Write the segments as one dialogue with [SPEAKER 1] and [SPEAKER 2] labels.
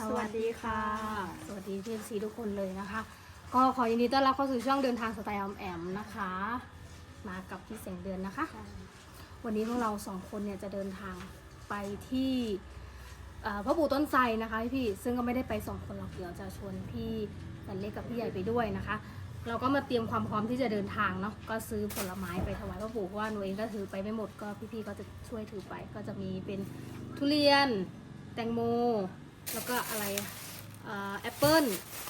[SPEAKER 1] สวัสดีค่ะ สวัสดีพี่ซีทุกคนเลยนะคะ ก็ขอยินดีต้อนรับเข้าสู่ช่องเดินทางสไตล์ออมแอมนะคะ มากับพี่แสงเดือนนะคะ วันนี้พวกเราสองคนเนี่ยจะเดินทางไปที่เอ่อพ่อปู่ต้นไทรนะคะพี่ๆซึ่งก็ไม่ได้ไปสองคนหรอกเดี๋ยวจะชวนพี่สันเล็กกับพี่ใหญ่ไปด้วยนะคะ เราก็มาเตรียมความพร้อมที่จะเดินทางเนาะก็ซื้อผลไม้ไปถวายพ่อปู่เพราะว่าหนูเองก็ถือไปไม่หมดก็พี่ๆก็จะช่วยถือไป ก็จะมีเป็นทุเรียนแตงโม แล้วก็อะไรแอปเปิ้ล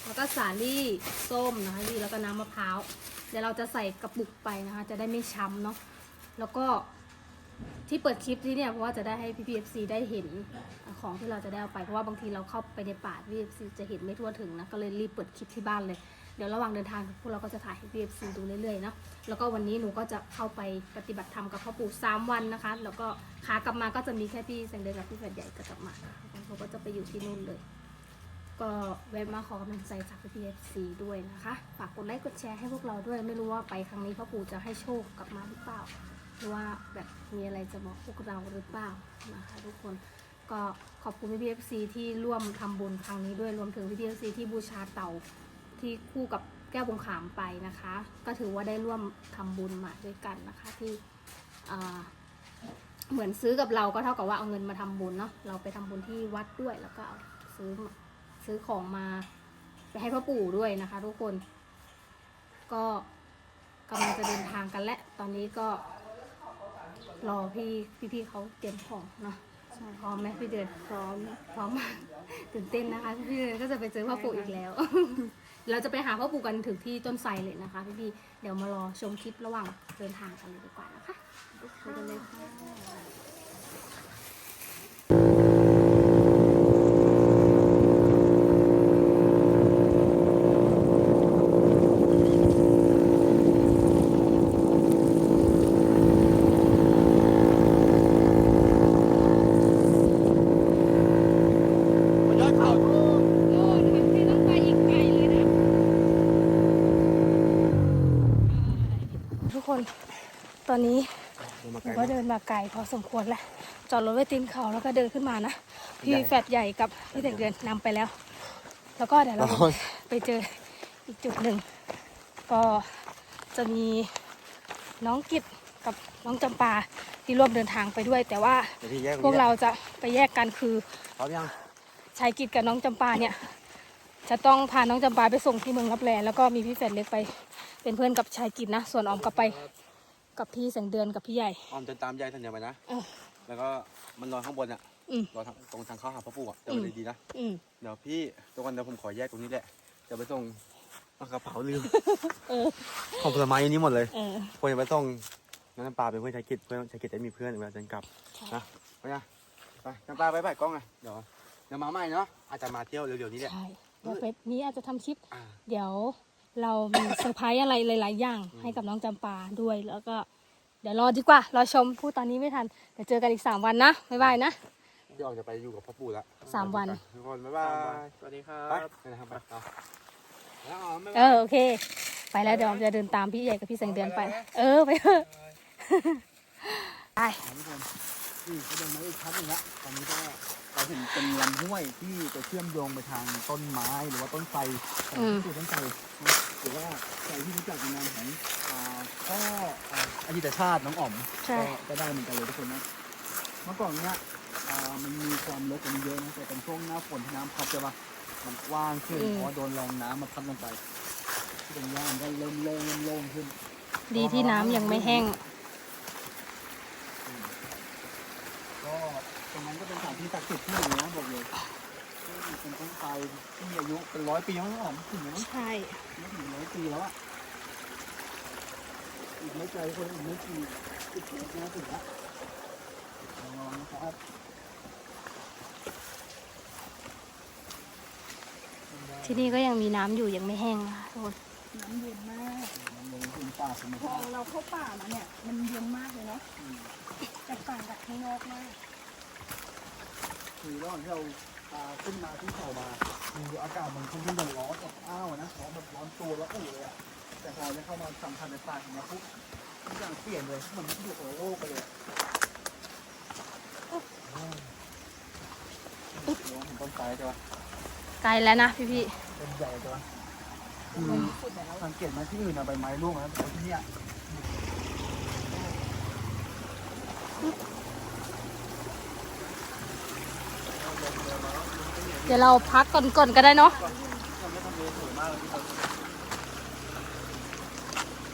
[SPEAKER 1] แล้วก็สาลี่ส้มนะคะพี่แล้วก็น้ำมะพร้าวเดี๋ยวเราจะใส่กระปุกไปนะคะ จะได้ไม่ช้ำเนาะแล้วก็ที่เปิดคลิปที่เนี่ยเพราะว่าจะได้ให้พี่พีเอฟซีได้เห็นของที่เราจะได้เอาไปเพราะว่าบางทีเราเข้าไปในป่าพี่เอฟซีจะเห็นไม่ทั่วถึงนะก็เลยรีบเปิดคลิปที่บ้านเลยเดี๋ยวระหว่างเดินทางพวกเราก็จะถ่ายให้พี่เอฟซีดูเรื่อยๆเนาะแล้วก็วันนี้หนูก็จะเข้าไปปฏิบัติธรรมกับพ่อปู่สามวันนะคะ แล้วก็ขากลับมาก็จะมีแค่พี่แสงเดือนกับพี่แฝดใหญ่ก็กลับมา เขาก็จะไปอยู่ที่นู่นเลย ก็แวะมาขอกำลังใจจากพี่เอฟซีด้วยนะคะ ฝากกดไลค์กดแชร์ให้พวกเราด้วย ไม่รู้ว่าไปครั้งนี้พ่อปู่จะให้โชคกลับมาหรือเปล่า หรือว่าแบบมีอะไรจะบอกพวกเราหรือเปล่านะคะทุกคนก็ขอบคุณพี่เอฟซีที่ร่วมทำบุญครั้งนี้ด้วยรวมถึงพี่เอฟซีที่บูชาเต่าที่คู่กับแก้วบงขามไปนะคะ ก็ถือว่าได้ร่วมทำบุญมาด้วยกันนะคะที่อ่า เหมือนซื้อกับเราก็เท่ากับว่าเอาเงินมาทำบุญเนาะเราไปทำบุญที่วัดด้วยแล้วก็เอาซื้อซื้อของมา ไปให้พ่อปู่ด้วยนะคะ ทุกคน ก็กำลังจะเดินทางกันและ ตอนนี้ก็ รอพี่พี่ๆเขาเตรียมของเนาะพร้อมไหมพี่เดือนพร้อมพร้อมมากตื่นเต้นนะคะ พี่เดือนก็จะไปเจอพ่อปู่อีกแล้ว เราจะไปหาพ่อปู่กันถึงที่ต้นไทรเลยนะคะ พี่ๆเดี๋ยวมารอชมคลิประหว่างเดินทางกันเลยดีกว่านะคะ ไปกันเลยค่ะ
[SPEAKER 2] ยอดเขา
[SPEAKER 1] โอ้ทำให้ต้องไปอีกไกลเลยนะทุกคน มาไกลพอสมควรแล้วจอดรถไว้ตีนเขาแล้วก็เดินขึ้นมานะพี่แฟดใหญ่กับพี่เด็กเดือนนำไปแล้ว แล้วก็เดี๋ยวเราไปเจออีกจุดหนึ่งก็จะมีน้องกิตกับน้องจำปาที่ร่วมเดินทางไปด้วย แต่ว่า
[SPEAKER 2] เดี๋ยวพี่แยก
[SPEAKER 1] พวกเราจะไปแยกกันคือ
[SPEAKER 2] พร้อมยัง
[SPEAKER 1] ชายกิจกับน้องจำปาเนี่ยจะต้องพาน้องจำปาไปส่งที่เมืองรับแลแล้วก็มีพี่แฝดเล็กไปเป็นเพื่อนกับชายกิจนะ ส่วนออมก็ไป กับพี่แสงเดือนกับพี่ใหญ่
[SPEAKER 2] ออมจะตามยายทันเดียวไปนะ
[SPEAKER 1] เออ
[SPEAKER 2] แล้วก็มันรอข้างบนอะ
[SPEAKER 1] อืม
[SPEAKER 2] รอทางตรงทางเข้าหาพ่อปู่อะเดี๋ยว
[SPEAKER 1] อืม
[SPEAKER 2] มันดีๆนะ
[SPEAKER 1] อืม
[SPEAKER 2] เดี๋ยวพี่ตัวกันเดี๋ยวผมขอแยกตรงนี้แหละเดี๋ยวไปส่งเอากระเป๋าลืม
[SPEAKER 1] เออ
[SPEAKER 2] ของผลไม้อันนี้หมดเลย
[SPEAKER 1] เออ
[SPEAKER 2] ควรจะไปส่งน้ำน้ำปลาเป็นเพื่อนชายกิจเพื่อนชายกิจจะมีเพื่อนเวลาเดินกลับนะไปนะไปน้ำปลาไปไปกล้องไงเดี๋ยวเดี๋ยวมาใหม่เนาะอาจจะมาเที่ยวเร็วๆนี้แหละ
[SPEAKER 1] ใช่เดี๋ยวเฟซนี้อาจจะทำคลิป
[SPEAKER 2] อ่า
[SPEAKER 1] เดี๋ยว เรามีเซอร์ไพรส์อะไรหลาย ๆ อย่าง
[SPEAKER 2] อืม
[SPEAKER 1] ให้กับน้องจำปาด้วย แล้วก็เดี๋ยวรอดีกว่า รอชมพูดตอนนี้ไม่ทัน เดี๋ยวเจอกันอีก3วันนะ บ๊ายบายนะ
[SPEAKER 2] พี่ออมจะไปอยู่กับพ่อปู่แล้ว
[SPEAKER 1] สามวัน
[SPEAKER 2] ทุกคนบ๊ายบาย
[SPEAKER 3] สวัสดีครั
[SPEAKER 2] ไป
[SPEAKER 3] บ
[SPEAKER 2] ไปนะครับไปเอาแล้วออมบ๊ายบาย
[SPEAKER 1] เออโอเค ไปแล้วเดี๋ยวออมจะเดินตามพี่ใหญ่กับพี่แสงเดือนไป เออไปเถอะไป
[SPEAKER 3] ทุกคนนี่ก็เดินมาอีกชั้นหนึงละตอนนี้ก็ เราเห็นเป็นลำห้วยที่จะเชื่อมโยงไปทางต้นไม้หรือว่าต้นไทรของปู่ต้นไทรนะหรือว่าใครที่รู้จักในนามของอ่าพ่ออ่าอดีตชาติน้องอ๋อม
[SPEAKER 1] ใช่
[SPEAKER 3] ก็ก็ได้เหมือนกันเลยทุกคนนะเมื่อก่อนเนี้ยอ่ามันมีความรกกันเยอะนะแต่เป็นช่วงหน้าฝนที่น้ำพัดใช่ปะมันกว้างขึ้นเพราะว่าโดนแรงน้ำมาพัดลงไปที่เป็นย่างก็เริ่มโล่งเริ่มโล่งขึ้น
[SPEAKER 1] ดีที่น้ำยังไม่แห้ง
[SPEAKER 3] ก็ตรงนั้นก็เป็นสถานที่ ศักดิ์สิทธิ์ที่หนึ่งนะบอกเลยซึ่งเป็นต้นไทรที่อายุเป็นร้อยปีแล้วนะอ๋อมถึงแล้วมั้ง
[SPEAKER 1] ใช่
[SPEAKER 3] ไม่ถึงร้อยปีแล้วอะอีกไม่ไกลคนอีกไม่กี่สิบเมตรนะถึงละลองนะครับ
[SPEAKER 1] ที่นี่ก็ยังมีน้ำอยู่ยังไม่แห้งนะคะทุกคน
[SPEAKER 4] น้ำเย็นมาก
[SPEAKER 3] มันลงถึงป่าธรรม
[SPEAKER 4] พอ
[SPEAKER 3] ชาติ
[SPEAKER 4] เราเข้าป่ามาเนี่ย มันเย็นมากเลยเนาะแตกต่างจากข้างนอกมาก
[SPEAKER 3] คือระหว่างที่เราอ่าขึ้นมาที่เขามาคืออากาศมันค่อนข้างจะร้อนอบอ้าวนะร้อนแบบร้อนตัวแล้วอุ่นเลยอะแต่พอได้เข้ามาสัมผัสในป่าของเราปุ๊บทุกอย่างเปลี่ยนเลยเหมือนอยู่กับโลกไปเลยอะร้อนถึงต้นไทรใช่ปะ
[SPEAKER 1] ไกลแล้วนะพี่พี่
[SPEAKER 3] เป็นใหญ่จังคือสังเกตไหมาที่อื่นอะใบไม้ร่วงนะแต่ที่เนี่ย
[SPEAKER 1] ๆ ดี๋ยวเราพักก่อนๆก็ได้เนาะ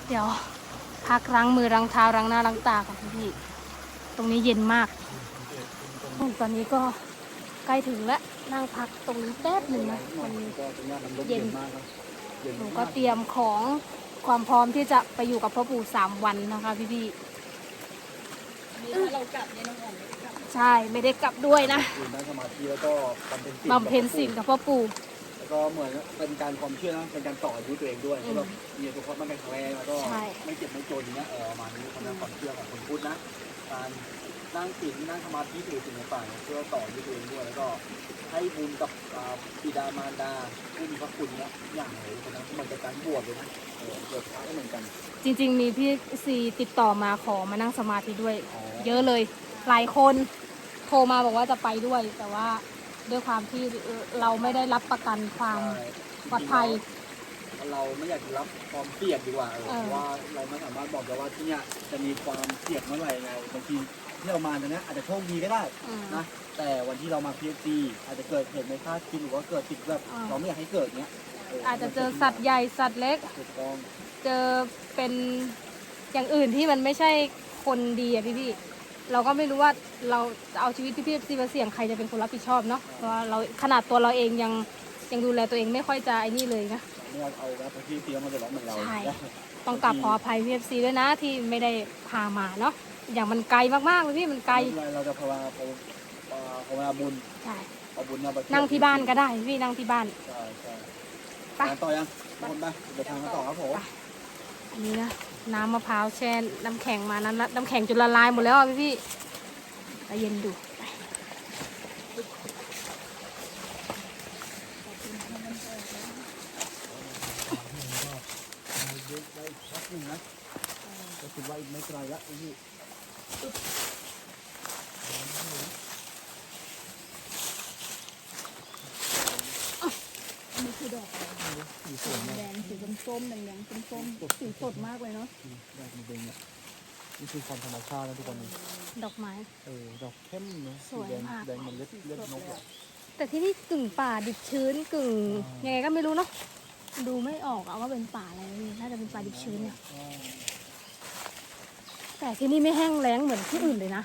[SPEAKER 1] เดี๋ยวพักล้างมือล้างเท้าล้างหน้าล้างตาก่อนพี่ตรงนี้เย็นมากตอนนี้ก็ใกล้ถึงแล้วนั่งพักตรงนี้แป๊บหนึ่งนะมัน
[SPEAKER 3] เย็น
[SPEAKER 1] หนูก็เตรียมของความพร้อมที่จะไปอยู่กับพ่อปู่สามวันนะคะพี่พี่
[SPEAKER 4] เรากลับเนี่ยน้องอ๋อม
[SPEAKER 1] ใช่ไม่ได้กลับด้วยนะ
[SPEAKER 3] คือนั่งสมาธิแล้วก็บำเพ็ญศีล
[SPEAKER 1] บำเพ็ญศีลกับพ่อปู่
[SPEAKER 3] แล้วก็เหมือนเป็นการความเชื่อนะเป็นการต่ออายุตัวเองด้วย
[SPEAKER 1] อืม
[SPEAKER 3] แล้วก็มีสุขภาพมันเป็นแข็งแรงแล้วก็
[SPEAKER 1] ใช่
[SPEAKER 3] ไม่เจ็บไม่จนอย่างเงี้ยเออประมาณนี้ความความเชื่อของคนพุทธนะการนั่งศีลนั่งสมาธิหรือสิ่งต่างๆเพื่อต่ออายุตัวเองด้วยแล้วก็ให้บุญกับอ่าบิดามารดาผู้มีพระคุณเนี่ยอย่างไรเพราะฉะนั้นเหมือนกับการบวชเลยนะเออบวชพระก็เหมือนกัน
[SPEAKER 1] จริง ๆ มีพี่ซีติดต่อมาขอมานั่งสมาธิด้วย
[SPEAKER 3] อ๋อ
[SPEAKER 1] เยอะเลยหลายคน โทรมาบอกว่าจะไปด้วย แต่ว่าด้วยความที่เราไม่ได้รับประกันความ
[SPEAKER 3] ใช่
[SPEAKER 1] ปลอดภัย
[SPEAKER 3] เราไม่อยากจะรับความเสี่ยงดีกว่าเออ
[SPEAKER 1] เออ
[SPEAKER 3] เพราะว่าเราไม่สามารถบอกได้ว่าที่เนี่ยจะมีความเสี่ยงเมื่อไหร่ยังไงบางทีที่เรามาตรงเนี้ยอาจจะโชคดีก็ได้
[SPEAKER 1] อืม
[SPEAKER 3] นะแต่วันที่เรามาพีเอซีอาจจะเกิดเหตุไม่คาดคิดหรือว่าเกิดสิ่งแบบ
[SPEAKER 1] อ่า
[SPEAKER 3] เราไม่อยากให้เกิดเนี้ย
[SPEAKER 1] อาจจะเจอสัตว์ใหญ่สัตว์เล็ก
[SPEAKER 3] ถูกต้อง
[SPEAKER 1] เจอเป็นอย่างอื่นที่มันไม่ใช่คนดีอะพี่พี่ๆ เราก็ไม่รู้ว่าเราจะเอาชีวิตพี่พี่ซีมาเสี่ยงใครจะเป็นคนรับผิดชอบเนาะเพราะว่าเราขนาดตัวเราเองยังยังดูแลตัวเองไม่ค่อยจะไอ้นี่เลยนะ
[SPEAKER 3] ไม่อยากเอาแล้วพีเอซีมาเดือดร้อนเหมือนเรา
[SPEAKER 1] ใช่ต้องกลับขออภัยพี่ซีด้วยนะที่ไม่ได้พามาเนาะอย่างมันไกลมากๆเลยพี่มันไกล
[SPEAKER 3] ไม่เป็นไรเราจะภาวนาภาวภาวนาบุญ
[SPEAKER 1] ใช่
[SPEAKER 3] เอาบุญเนี่ยไป
[SPEAKER 1] นั่งที่บ้านก็ได้พี่นั่งที่บ้าน
[SPEAKER 3] ใช่ใช่
[SPEAKER 1] ไป
[SPEAKER 3] งานต่อยังทุกคนไปเดินทางกันต่อครับผม
[SPEAKER 1] อันนี้นะ น้ำมะพร้าวแช่น้ำแข็งมานั้นน้ำแข็งจนละลายหมดแล้วพี่พี่ๆใจเย็นดูไป
[SPEAKER 3] เดินไปพักหนึ่งนะก็คิดว่าอีกไม่ไกลละพี่
[SPEAKER 4] อันนี้ คือดอกอะไร
[SPEAKER 3] สีสวยม
[SPEAKER 4] แดงสีส้มๆแดงๆส้มๆสีสดมากเลยเนาะ
[SPEAKER 3] ดอกมันเป็นเนี่ยนี่คือความธรรมชาตินะทุกคน
[SPEAKER 1] ดอกไม้
[SPEAKER 3] เออดอกเข้มเนอะ
[SPEAKER 1] สวย
[SPEAKER 3] แดง
[SPEAKER 1] มาก
[SPEAKER 3] แดงเหมันเลือดเลือดนกอะ
[SPEAKER 1] แต่ที่นี่กึ่งป่าดิบชื้นกึ่งยังไงก็ไม่รู้เนาะดูไม่ออกอะว่าเป็นป่าอะไรนี่น่าจะเป็นป่าดิบชื้นเนี่ย
[SPEAKER 3] อ่า
[SPEAKER 1] แต่ที่นี่ไม่แห้งแล้งเหมือนที่อื่นเลยนะ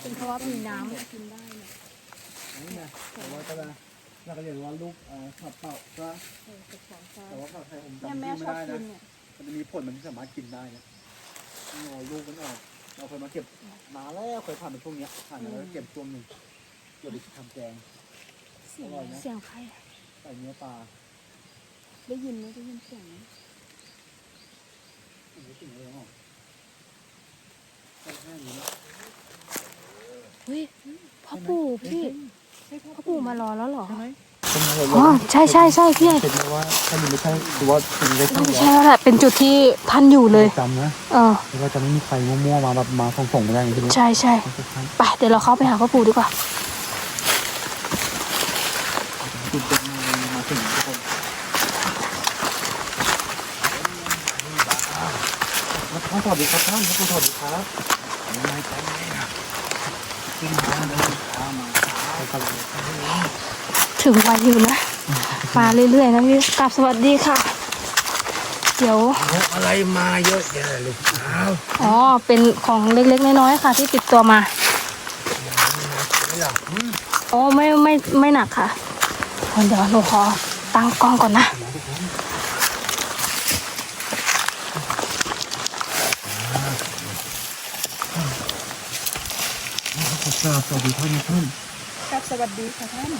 [SPEAKER 1] เป็นเพราะว่ามีน้ำ
[SPEAKER 4] กินได้เนี่ย
[SPEAKER 3] นี่ไงแต่ว่าก็จะ เราก็เรียนว่าลูกอ่าผัดเต่าก็
[SPEAKER 4] เออเป็นของชอบ
[SPEAKER 3] แต่ว่าผัดไทยผม
[SPEAKER 4] เนี่ย
[SPEAKER 3] จำ
[SPEAKER 4] แม่
[SPEAKER 3] ชื่อ
[SPEAKER 4] ช
[SPEAKER 3] ไม่
[SPEAKER 4] อบ
[SPEAKER 3] ได้
[SPEAKER 4] กิ
[SPEAKER 3] นะ
[SPEAKER 4] นเนี่ย
[SPEAKER 3] มันจะมีผลมันที่สามารถกินได้นะต้องรอลูกมันออกเราเคยมาเก็บมาแล้วเคยผ่านเป็นช่วงเนี้ยผ่านมาแล้วเก็บช่วงหนึ่งเก็บไปทำแกง
[SPEAKER 4] เสียง
[SPEAKER 3] อร่อยนะ
[SPEAKER 1] เสียงใครอะ
[SPEAKER 3] ใส่เนื้อปลา
[SPEAKER 4] ได้ยินไหมได้ยินเสียงไหม
[SPEAKER 3] โอ้โหสิ่งอะไรหรอแค่แค่นี้นะ
[SPEAKER 1] เฮ้ยพ่อปู่พี่ พ่อปู่มารอแล้วเหรอ
[SPEAKER 3] ใช่ไหม
[SPEAKER 1] อ๋อใช่ใช่ใช่พี่
[SPEAKER 3] เห็นไหมว่าถ้ามันไม่ใช่คือว่าถึงได้
[SPEAKER 1] น่าจะใช่แล้วแหละเป็นจุดที่ท่านอยู่เลย
[SPEAKER 3] จำนะ
[SPEAKER 1] เออ
[SPEAKER 3] แล้วก็จะไม่มีใครมั่วๆมาแบบมาส่งๆไม่ได้อย่างที่รู้
[SPEAKER 1] ใช่ใช่ไปเดี๋ยวเราเข้าไปหาพ่อปู่ดีกว่า
[SPEAKER 3] จุดเด่นมาถึงทุกคนท่านสวัสดีครับท่านท่านสวัสดีครับ กันเลย
[SPEAKER 1] ถึงวันอยู่นะ มาเรื่อยๆนะพี่กลับสวัสดีค่ะ เดี๋ยว
[SPEAKER 3] อะไรมาเยอะแยะเลยอ้าว
[SPEAKER 1] อ๋อ เป็นของเล็กๆน้อยๆค่ะ ที่ติดตัวมา
[SPEAKER 3] ไม่หลับ
[SPEAKER 1] อ๋อไม่ไม่ไม่หนักค่ะเดี๋ยวหนูขอตั้งกล้องก่อนนะ
[SPEAKER 3] สวัสดีท่านท่าน
[SPEAKER 4] ครับ สวัสดีค่ะท่าน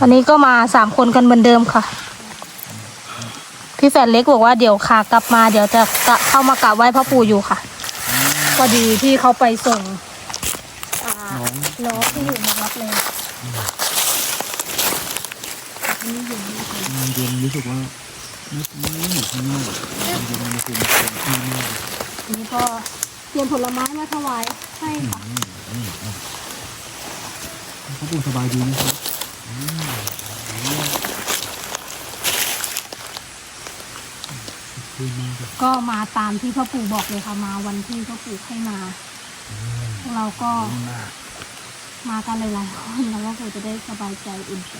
[SPEAKER 1] วันนี้ก็มาสามคนกันเหมือนเดิมค่ะ พี่แฟนเล็กบอกว่าเดี๋ยวขากลับมา เดี๋ยวจะกะเข้ามากราบไหว้พ่อปู่อยู่ค่ะพอดีที่เขาไปส่งอ่าน้องที่อยู่เมืองรับเลย
[SPEAKER 3] เย็นรู้สึกว่าไม่ไม่เหมือนข้างนอกเย็นมันคือมันเป็นที่มาก
[SPEAKER 1] อันนี้ก็เตรียมผลไม้มาถวายให้ค่ะ
[SPEAKER 3] พระปู่สบายดีนะครับอืมนี่คือมากเลย
[SPEAKER 1] ก็มาตามที่พ่อปู่บอกเลยค่ะมาวันที่พ่อปู่ให้มาพวกเราก็
[SPEAKER 3] ดีมาก
[SPEAKER 1] มากันหลายๆคนแล้วพ่อปู่จะได้สบายใจอุ่นใจ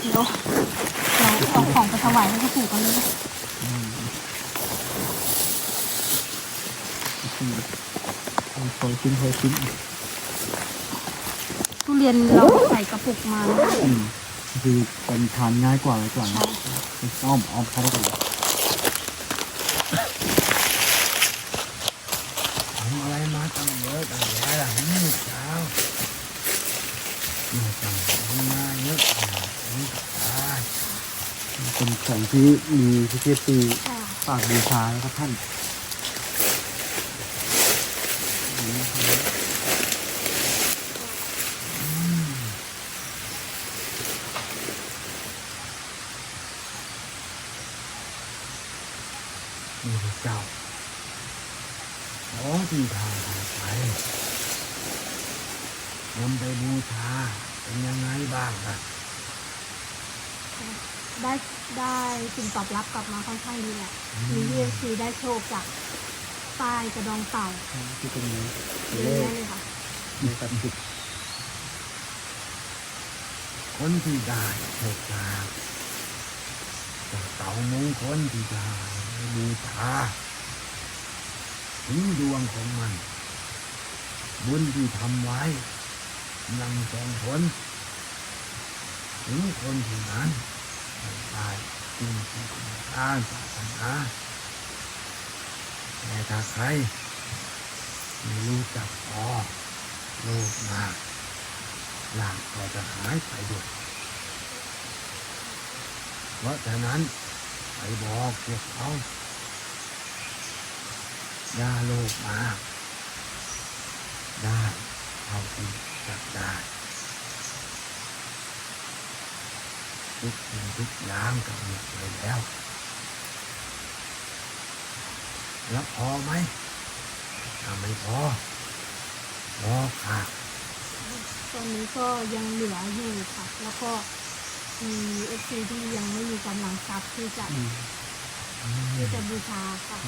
[SPEAKER 1] เดี๋ยวเราเอาของไปถวายให้พ่อปู่กันเลย
[SPEAKER 3] อืม อืมเอาคอยชิ้นคอยชิ้น
[SPEAKER 1] ทุเรียนเราใส่กระปุกมานะคะ
[SPEAKER 3] อืมคือเป็นทานง่ายกว่าอะไรกว่านะอ้อมอ้อมเข้าไปก่อนทำอะไรมาตั้งเยอะตั้งแยะล่ะนี่เช้าไม่ต้องทำมาเยอะขนาดนี้ก็ได้เป็นของที่มีพิเศษตี
[SPEAKER 1] ค่ะ
[SPEAKER 3] ฝากบูชาแล้วครับท่าน เจ้าของที่ทางไปนำไปบูชาเป็นยังไงบ้างล่ะ
[SPEAKER 1] ได้ได้สิ่งตอบรับกลับมาค่อนข้างดีแหละมีเอฟซีได้โชคจากใต้กระดองเต่า
[SPEAKER 3] ที่ตรงนี้
[SPEAKER 1] เยอะแยะเลยค่ะ
[SPEAKER 3] มีกับจิต
[SPEAKER 5] คนที่ได้โชคลาภจากเต่ามงคลที่ได้ บูชาถึงดวงของมัน บุญที่ทำไว้กำลังส่งผลถึงคนที่นั้นได้จริงที่ทางศาสนาแต่ถ้าใครไม่รู้จักพอโลภมากลางก็จะหายไปด้วย เพราะฉะนั้น ไปบอกพวกเขาอย่าโลภมากได้เท่าที่จะได้ทุกสิ่งทุกอย่างกำหนดไว้แล้ว แล้วพอไหมถ้าไม่พอบอค่ะ
[SPEAKER 1] ตอนนี้ก็ยังเหลืออยู่ค่ะ แล้วก็ มีเอฟซีที่ยังไม่มีกำลังทรัพย์ที่จะที่จะบูชาค่ะ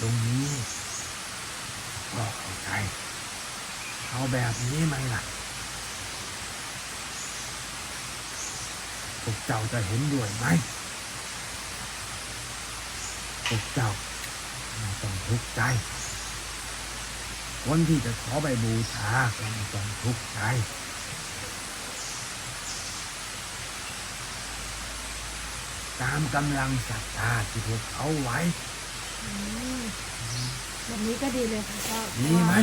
[SPEAKER 5] ตรงนี้ก็เข้าใจเอาแบบนี้ไหมล่ะพวกเจ้าจะเห็นด้วยไหมพวกเจ้าไม่ต้องทุกข์ใจ คนที่จะขอไปบูชาก็ไม่ต้องทุกข์ใจ ตามกำลังศรัทธาที่พวกเขาไว้
[SPEAKER 1] อืมแบบนี้ก็ดีเลยค่ะก็
[SPEAKER 5] ดีไหม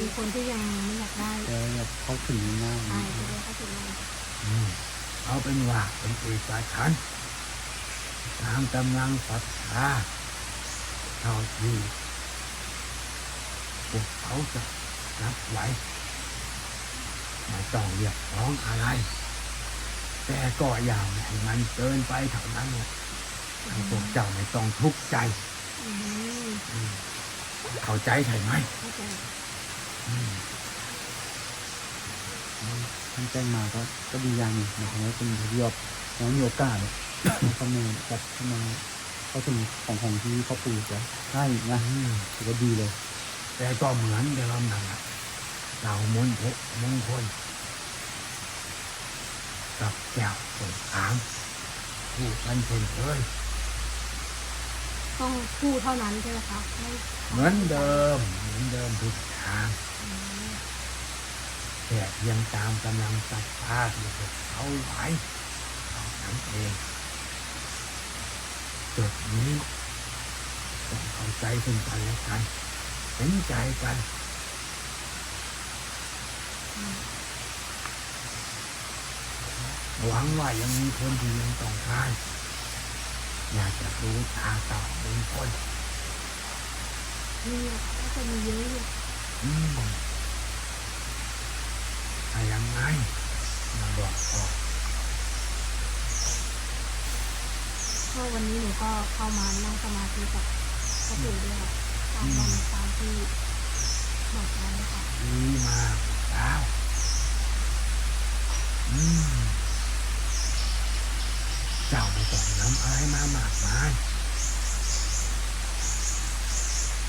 [SPEAKER 1] มีคนที่ยังไม่อยากได้
[SPEAKER 3] แต่แบบเข้าถึงง่าย
[SPEAKER 1] ใช่จะได้เข้าถึงเลย
[SPEAKER 5] อืมเอาเป็นว่าเป็นเอกฉันท์ตามกำลังศรัทธาเท่าที่พวกเขาจะรับไหวไม่ต้องเรียกร้องอะไร แต่ก็อย่าให้มันเกินไปเท่านั้นแหละให้พวกเจ้าไม่ต้องทุกข์ใจ
[SPEAKER 1] อืม
[SPEAKER 5] อืมเข้าใจใช่ไหม
[SPEAKER 1] เข้าใจ
[SPEAKER 5] อืม
[SPEAKER 3] ท่านแจ้งมาก็ก็ดีอย่างหนึงนะครับว่าเป็นที่ยอบแล้วมีโอกาสเข้ามาจับเข้ามาเข้าถึงของของที่พ่อปู่จะให้นะ
[SPEAKER 5] อืม
[SPEAKER 3] ถือว่าดีเลย
[SPEAKER 5] แต่ก็เหมือนเดิมนั่นแหละเรามนต์มงคล กับแก้วสงขามคู่กันเช่นเคย
[SPEAKER 1] ต้องพูดเท่านั้นใช่ไหมคะไม่
[SPEAKER 5] เหมือนเดิมเหมือนเดิมทุกทาง
[SPEAKER 1] อืม
[SPEAKER 5] แต่เพียงตามกำลังศรัทธาที่พวกเขาไว้เท่านั้นเองจุดนี้ต้องเข้าใจซึ่งกันและกันเห็นใจกัน หวังว่ายังมีคนดียังต้องการอยากจะรู้ตาต่อเป็นคน
[SPEAKER 1] นี่ก็จะมีเยอะอยู่
[SPEAKER 5] อืมแต่ยังไงมาบอกก่อน
[SPEAKER 1] ก็วันนี้หนูก็เข้ามานั่งสมาธิกับพระปู่ด้วยค่ะตามตามที่บอกไว้ค่ะ
[SPEAKER 5] ดีมากอ้าวอืมำอะไรมามากมาย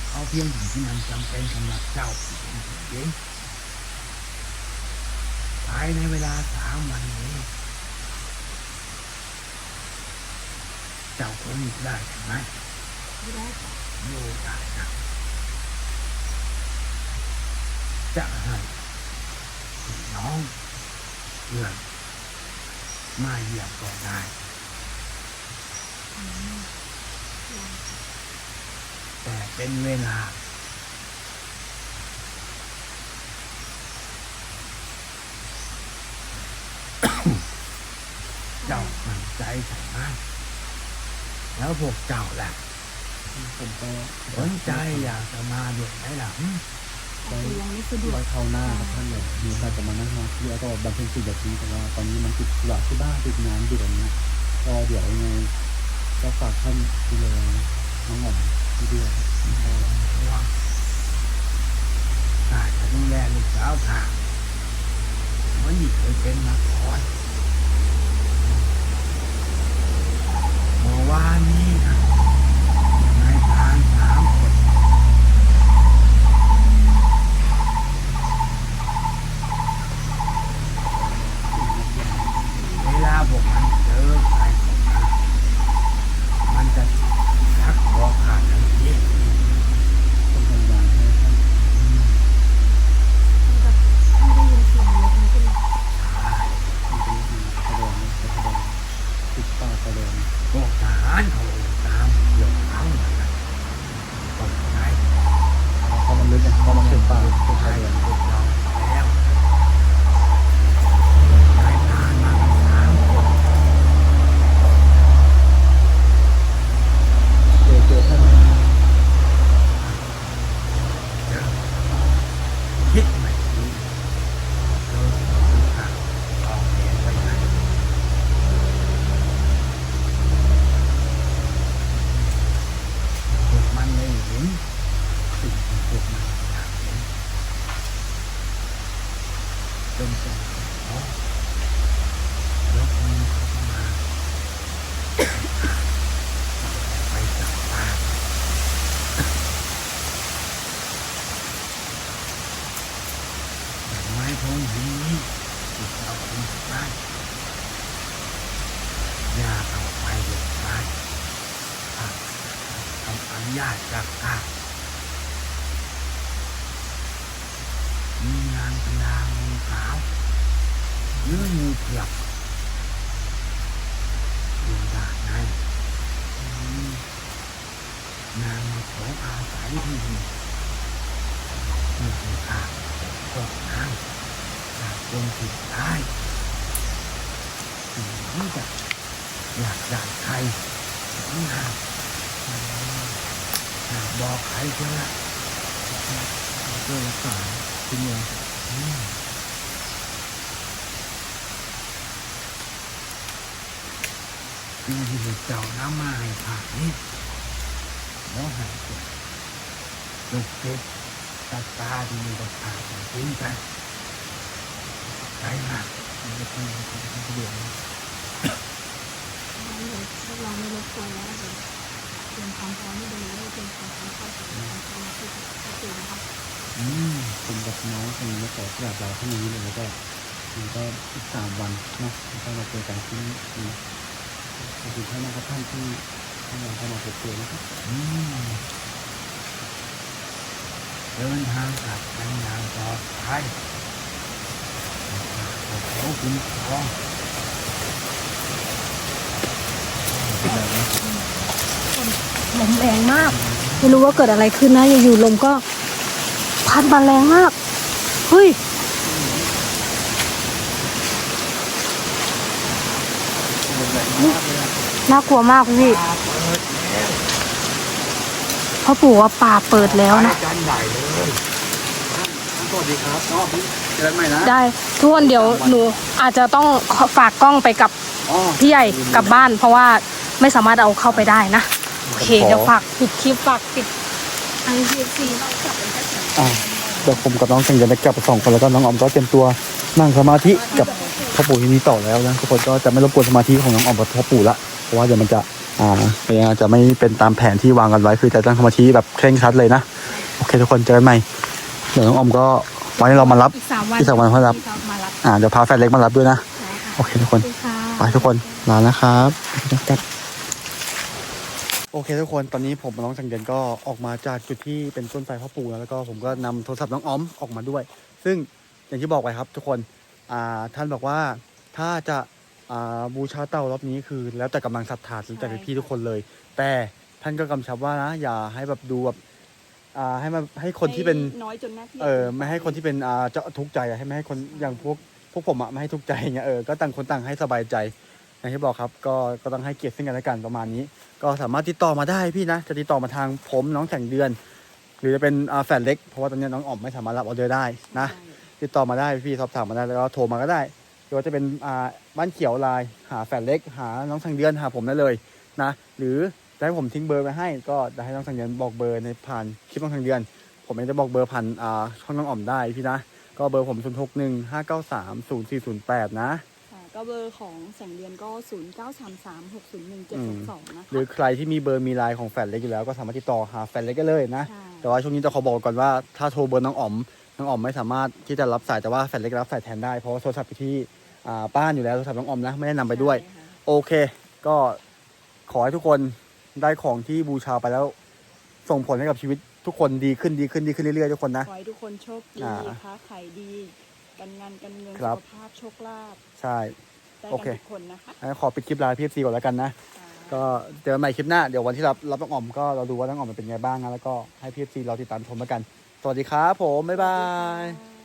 [SPEAKER 5] เอาเพียงสิ่งที่มันจำเป็นสำหรับเจ้าเองภายในเวลาสามวันนี้ เจ้าคงอยู่ได้ใช่ไหม
[SPEAKER 1] ไม่ได้ค่ะ
[SPEAKER 5] อยู่ได้นะจะให้น้องเพื่อนมาเยี่ยมก็ได้ แต่เป็นเวลาเจ้ามั่นใจใช่ไหมแล้วพวกเจ้าล่ะ
[SPEAKER 3] ผมก็
[SPEAKER 5] สนใจอยากจะมาด้วยไหมล่ะหึ
[SPEAKER 1] แต่คือยังไม่สะดวก
[SPEAKER 3] ไว้คราวหน้าครับท่านเลยมีโอกาสจะมานั่งมาที่แล้วก็บำเพ็ญสิ่งแบบนี้แต่ว่าตอนนี้มันติดธุระที่บ้านติดงานอยู่แบบนี้ก็เดี๋ยวยังไง ก็ฝากท่านดูแลน้องหอมที่ด้วยครับ
[SPEAKER 5] ห่วงข้าจะดูแลลูกสาวข้าเหมือนที่เคยเป็นมาคอยเมื่อวานนี้นะนายทางสามคนเวลาพวกมันเจอใครของข้ามันจะทักคอขาดทันที
[SPEAKER 3] ต้องพยายามให้ท่าน
[SPEAKER 1] ไม่ได้ยินเสียงรถมันขึ้น
[SPEAKER 3] มันเป็นแสดงแสดงติดป้ายแสดง
[SPEAKER 5] พวกทหารเขาตามยกเขามาแล้วต้องใช้
[SPEAKER 3] เพราะมันลึกนะเพราะมันเป็นป้ายเป็น
[SPEAKER 5] ใช้
[SPEAKER 3] แสดง
[SPEAKER 5] พวกเราแล้วนายทหารมากันสามคน
[SPEAKER 3] เจอเจอท่าน
[SPEAKER 5] เจอคิดไม่ดีเจอสุดท้ายออกเองไปไหนพวกมันไม่เห็นสิ่งที่พวกมันอยากเห็นจนต้องขอยกมือเข้ามา ไปจับตาแต่ไม้พงหินนี้ที่เราคุ้นไม้อย่าเอาไปเด็ดขาดถ้าทำอนุ ญาตจากข้ามีนางพญางูขาวหรืองูเผือกอยู่ด้านในนางมาขออาศัยที่นี่เมื่อข้าก็นางจากคนผิดได้ถึงจะอยากได้ใครถึงหากหาก บอกใครเถอะ
[SPEAKER 3] เพื่อรักษาคุณยาย
[SPEAKER 5] อืมสิ่งที่เจ้าน้ำมาให้ข้านี้แล้วให้เจ้าลูกศิษย์ตัดตาที่มีกับข้าจริงกันใจมาก
[SPEAKER 3] มันจะเป็นความสะดวกนะ
[SPEAKER 1] พวเราไม่รบกวนแล้ว เดี๋ยวเตรียมความพร้อมให้ดีแล้เตรียมความพร้อมเข้าสู่การทำงานที่ชัดเจนนะคะ
[SPEAKER 3] อืมผมกับน้องคนนี้มาขอกราบลาท่านนี้เลยก็มันก็อีกสามวันเนาะแล้วก็มาเจอกันที่นี่ขอบคุณท่านนะครับท่านที่ท่านเข้ามาพบเจอนะครับ
[SPEAKER 5] อืมเดินทางกลับไปอย่างปลอดภัยขอเขาคุ้มครอ
[SPEAKER 1] ลมแรงมาก ไม่รู้ว่าเกิดอะไรขึ้นนะอยู่ๆลมก็พัดมาแรงมากเฮ้ยน่ากลัวมากพี่พ่อปู่ว่าป่าเปิดแล้วนะ
[SPEAKER 5] จานใหญ่เลย
[SPEAKER 3] สวัสดีครับน้องพี่เจอกันใหม่นะ
[SPEAKER 1] ได้ทุกคนเดี๋ยวหนูอาจจะต้องขอฝากกล้องไปกับ
[SPEAKER 3] อ๋อ
[SPEAKER 1] พี่ใหญ่กลับบ้าน เพราะว่าไม่สามารถเอาเข้าไปได้นะ โอเค
[SPEAKER 3] ขอ
[SPEAKER 1] เดี๋ยวฝากปิดคลิปฝากปิดไอพีซีเรากลับไปแค่
[SPEAKER 3] อ่าเดี๋ยวผมกับน้องเซงจะได้กลับไปสองคนแล้วก็น้องออมก็เตรียมตัวนั่งสมาธิกับพ่อปู่ที่นี่ต่อแล้วนะทุกคนก็จะไม่รบกวนสมาธิของน้องออมกับพ่อปู่ละเพราะว่าเดี๋ยวมันจะอ่าเป็นยังไงจะไม่เป็นตามแผนที่วางกันไว้คือจะตั้งสมาธิแบบเคร่งครัดเลยนะโอเคทุกคนเจอกันใหม่เดี๋ยวน้องออมก็ไว้เรามารับ
[SPEAKER 1] อีกสามวัน
[SPEAKER 3] อีกสามวันค่อยรับ
[SPEAKER 1] ที่จะมารับ
[SPEAKER 3] อ่าเดี๋ยวพาแฟนเล็กมารับด้วยนะ
[SPEAKER 1] ใช่ค่ะ
[SPEAKER 3] โอเคทุกคน
[SPEAKER 1] ขอบณค่ะ
[SPEAKER 3] ไปทุกคนลานะครับครับ โอเคทุกคนตอนนี้ผมกับน้องสังเดียนก็ออกมาจากจุดที่เป็นต้นไทรพ่อปู่แล้วแล้วก็ผมก็นำโทรศัพท์น้องออมออกมาด้วย ซึ่งอย่างที่บอกไปครับทุกคนอ่าท่านบอกว่าถ้าจะอ่าบูชาเต่ารอบนี้คือ แล้วแต่กำลังศรัทธาหรือแต่พี่ๆทุกคนเลย แต่ท่านก็กำชับว่านะอย่าให้แบบดูแบบอ่าให้มาให้คนที่เป็น
[SPEAKER 4] น้อยจนน่าเกลียด
[SPEAKER 3] เออไม่ให้คนที่เป็นอ่าเจ้าทุกข์ใจอะให้ไม่ให้คนอย่างพวกพวกผมอะไม่ให้ทุกข์ใจอย่างเงี้ยเออก็ต่างคนต่างให้สบายใจ อย่างที่บอกครับก็ก็ต้องให้เกียรติซึ่งกันและกันประมาณนี้ ก็สามารถติดต่อมาได้พี่นะ จะติดต่อมาทางผมน้องแสงเดือน หรือจะเป็นอ่าแฟนเล็กเพราะว่าตอนนี้น้องอ๋อมไม่สามารถรับออเดอร์ได้นะติดต่อมาได้พี่สอบถามมาได้แล้วก็โทรมาก็ได้หรือว่าจะเป็นอ่าบ้านเขียวไลน์หาแฟนเล็ก หาน้องสังเดือนหาผมได้เลยนะหรือจะให้ผมทิ้งเบอร์ไว้ให้ ก็จะให้น้องสังเดือนบอกเบอร์ในผ่านคลิปน้องสังเดือน ผมเองจะบอกเบอร์ผ่านอ่าช่องน้องอ๋อมได้พี่นะ ก็เบอร์ผม0 6 1 5 9 3 0 4 0 8นะ
[SPEAKER 4] ค่ะ ก็เบอร์ของแสงเดือนก็ 0 9 3 3 6 0 1 7 6 2 นะคะ
[SPEAKER 3] หรือใครที่มีเบอร์มีไลน์ของแฟนเล็กอยู่แล้วก็สามารถติดต่อหาแฟนเล็กได้เลยนะ
[SPEAKER 4] ใช่
[SPEAKER 3] แต่ว่าช่วงนี้จะขอบอกก่อนว่าถ้าโทรเบอร์น้องอ๋อมน้องอ๋อมไม่สามารถที่จะรับสายแต่ว่าแฟนเล็กรับสายแทนได้เพราะว่าโทรศัพท์อยู่ที่อ่าบ้านอยู่แล้วโทรศัพท์น้องอ๋อมนะไม่ได้นำไปด้วย
[SPEAKER 4] ใช่ค่ะ
[SPEAKER 3] โอเค ก็ขอให้ทุกคนได้ของที่บูชาไปแล้ว ส่งผลให้กับชีวิตทุกคนดีขึ้นดีขึ้นดีขึ้นเรื่อยๆทุกคนนะ
[SPEAKER 4] ขอให้ทุกคนโชคดี
[SPEAKER 3] อ่า
[SPEAKER 4] ค้าขายดีการงานการเงิน
[SPEAKER 3] ครั
[SPEAKER 4] สุ
[SPEAKER 3] บ
[SPEAKER 4] ขภาพโชคลาภ
[SPEAKER 3] ใช่
[SPEAKER 4] ได้
[SPEAKER 3] โอ
[SPEAKER 4] กัน
[SPEAKER 3] เค
[SPEAKER 4] ทุกคนนะคะ
[SPEAKER 3] งั้นขอปิดคลิปไลน์พีเอฟซีก่อนแล้วกันนะ ก็เจอกันใหม่คลิปหน้า เดี๋ยววันที่รับรับน้องอ๋อมก็เราดูว่าน้องอ๋อมมันเป็นไงบ้างนะแล้วก็ให้พีเอฟซีเราติดตามชมแล้วกัน สวัสดีครับผม บ๊ายบาย
[SPEAKER 4] ค่ะ